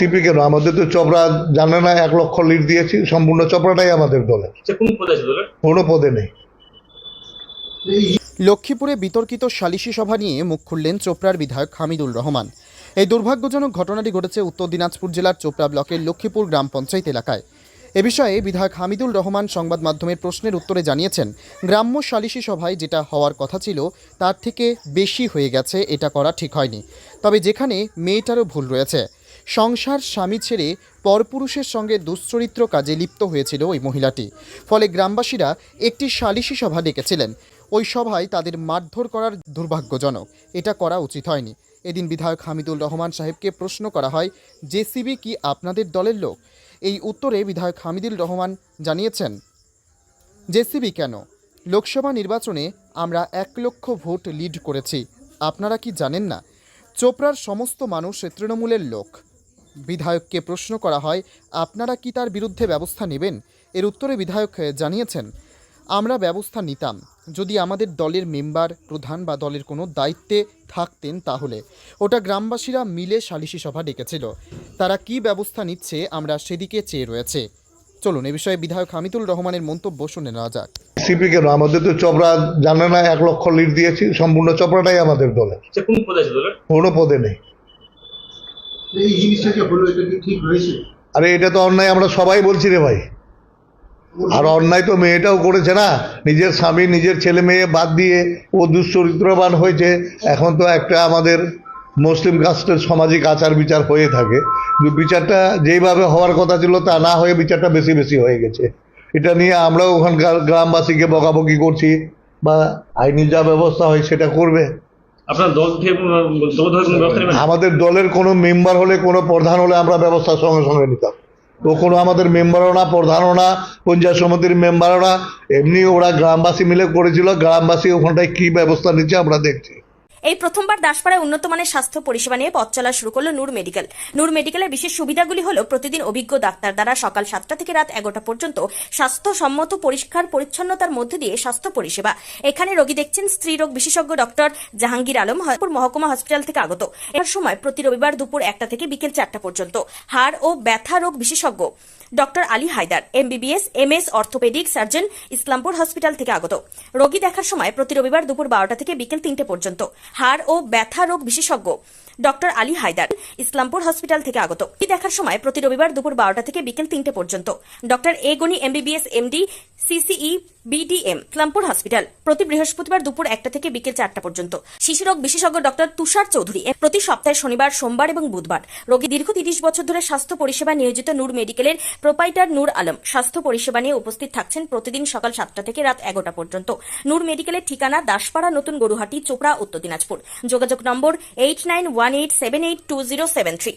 CP কেন? আমাদের তো চপড়া জানে না এক লক্ষ লিড দিয়েছি সম্পূর্ণ চপড়াটাই আমাদের দলে। কোন পদে কোনো পদে নেই। লক্ষ্মীপুরে বিতর্কিত সালিশি সভা নিয়ে মুখ খুললেন চোপড়ার বিধায়ক হামিদুল রহমান। এই দুর্ভাগ্যজনক ঘটনাটি ঘটেছে উত্তর দিনাজপুর জেলার চোপড়া ব্লকের লক্ষ্মীপুর গ্রাম পঞ্চায়েত এলাকায়। এ বিষয়ে বিধায়ক হামিদুল রহমান সংবাদ মাধ্যমের প্রশ্নের উত্তরে জানিয়েছেন গ্রাম্য সালিশি সভায় যেটা হওয়ার কথা ছিল তার থেকে বেশি হয়ে গেছে এটা করা ঠিক হয়নি। তবে যেখানে মেয়েটারও ভুল রয়েছে সংসার স্বামী ছেড়ে পরপুরুষের সঙ্গে দুশ্চরিত্র কাজে লিপ্ত হয়েছিল ওই মহিলাটি। ফলে গ্রামবাসীরা একটি সালিশি সভা ডেকেছিলেন। ওই সভায় তাদের মারধর করার দুর্ভাগ্যজনক। এটা করা উচিত হয়নি। এদিন বিধায়ক হামিদুল রহমান সাহেবকে প্রশ্ন করা হয়, জেসিবি কি আপনাদের দলের লোক? এই উত্তরে বিধায়ক হামিদুল রহমান জানিয়েছেন, জেসিবি কেন? লোকসভা নির্বাচনে আমরা এক লক্ষ ভোট লিড করেছি। আপনারা কি জানেন না? চোপড়ার সমস্ত মানুষ তৃণমূলের লোক। বিধায়ককে প্রশ্ন করা হয়, আপনারা কি তার বিরুদ্ধে ব্যবস্থা নেবেন? এর উত্তরে বিধায়ক জানিয়েছেন, আমরা ব্যবস্থা নিতাম। যদি আমাদের দলের মেম্বার, প্রধান বা দলের কোনো দায়িত্বে থাকতেন তাহলে। ওটা গ্রামবাসীরা মিলে সালিশি সভা ডেকেছিল। তারা কি ব্যবস্থা নিচ্ছে, আমরা সেদিকে চেয়ে রয়েছে। চলুন এ বিষয়ে বিধায়ক হামিদুল রহমানের মন্তব্য শুনে নেওয়া যাক। সিপি কেন? আমাদের তো চপড়া জানে না এক লক্ষ লিড দিয়েছি সম্পূর্ণ চপড়াটাই আমাদের দলে সে কোন পদে কোনো পদে নেই। এই জিনিসটা যে হলো? এটা কি ঠিক হয়েছে? আরে এটা তো অন্যায় আমরা সবাই বলছি রে ভাই। আর অন্যায় তো মেয়েটাও করেছে না। নিজের স্বামী নিজের ছেলে মেয়ে বাদ দিয়ে ও দুশ্চরিত্রবান হয়েছে। এখন তো একটা আমাদের মুসলিম কাস্টের সামাজিক আচার বিচার হয়ে থাকে। বিচারটা যেইভাবে হওয়ার কথা ছিল তা না হয়ে বিচারটা বেশি বেশি হয়ে গেছে। এটা নিয়ে আমরাও ওখানকার গ্রামবাসীকে বকাবকি করছি বা আইনি যা ব্যবস্থা হয় সেটা করবে। আপনার দল আমাদের দলের কোনো মেম্বার হলে কোনো প্রধান হলে আমরা ব্যবস্থা সঙ্গে সঙ্গে নিতাম। ও কোনো আমাদের মেম্বারও না প্রধানও না পঞ্চায়েত সমিতির মেম্বারও না। এমনি ওরা গ্রামবাসী মিলে করেছিল গ্রামবাসী ওখানটায় কি ব্যবস্থা নিচ্ছে আমরা দেখছি। এই প্রথমবার দাসপাড়ায় উন্নত মানের স্বাস্থ্য পরিষেবা নিয়ে পথ চলা শুরু করল নূর মেডিকেল। নূর মেডিকেলের বিশেষ সুবিধাগুলি হলো প্রতিদিন অভিজ্ঞ ডাক্তার দ্বারা সকাল সাতটা থেকে রাত এগারোটা পর্যন্ত স্বাস্থ্যসম্মত পরিষ্কার পরিচ্ছন্নতার মধ্যে দিয়ে স্বাস্থ্য পরিষেবা। এখানে রোগী দেখছেন স্ত্রীরোগ বিশেষজ্ঞ ডক্টর জাহাঙ্গীর আলম হরপুর মহকুমা হসপিটাল থেকে আগত। এর সময় প্রতি রবিবার দুপুর একটা থেকে বিকেল চারটা পর্যন্ত। হাড় ও ব্যথা রোগ বিশেষজ্ঞ doctor Ali Haidar, MBBS, MS, orthopaedic surgeon, Islampur hospital থেকে আগত। রোগী দেখার সময় প্রতি রবিবার দুপুর বারোটা থেকে বিকেল তিনটে পর্যন্ত। হাড় ও ব্যথা রোগ বিশেষজ্ঞ ডক্টর আলী হায়দার ইসলামপুর হসপিটাল থেকে আগত। রোগী দেখার সময় প্রতি রবিবার দুপুর বারোটা থেকে বিকেল তিনটে পর্যন্ত। Doctor A Gani MBBS MD CCE BDM Islampur hospital প্রতি বৃহস্পতিবার দুপুর একটা থেকে বিকেল চারটা পর্যন্ত। শিশু রোগ বিশেষজ্ঞ ডক্টর তুষার চৌধুরী প্রতি সপ্তাহে শনিবার, সোমবার এবং বুধবার। রোগী দীর্ঘ তিরিশ বছর ধরে স্বাস্থ্য পরিষেবা নিয়োজিত নূর মেডিকেলের প্রোপাইটার নূর আলম স্বাস্থ্য পরিষেবা নিয়ে উপস্থিত থাকছেন প্রতিদিন সকাল সাতটা থেকে রাত এগারোটা পর্যন্ত। নূর মেডিকেলের ঠিকানা দাসপাড়া নতুন গরুহাটি, চোপড়া, উত্তর দিনাজপুর। যোগাযোগ নম্বর eight nine one eight seven eight two zero seven three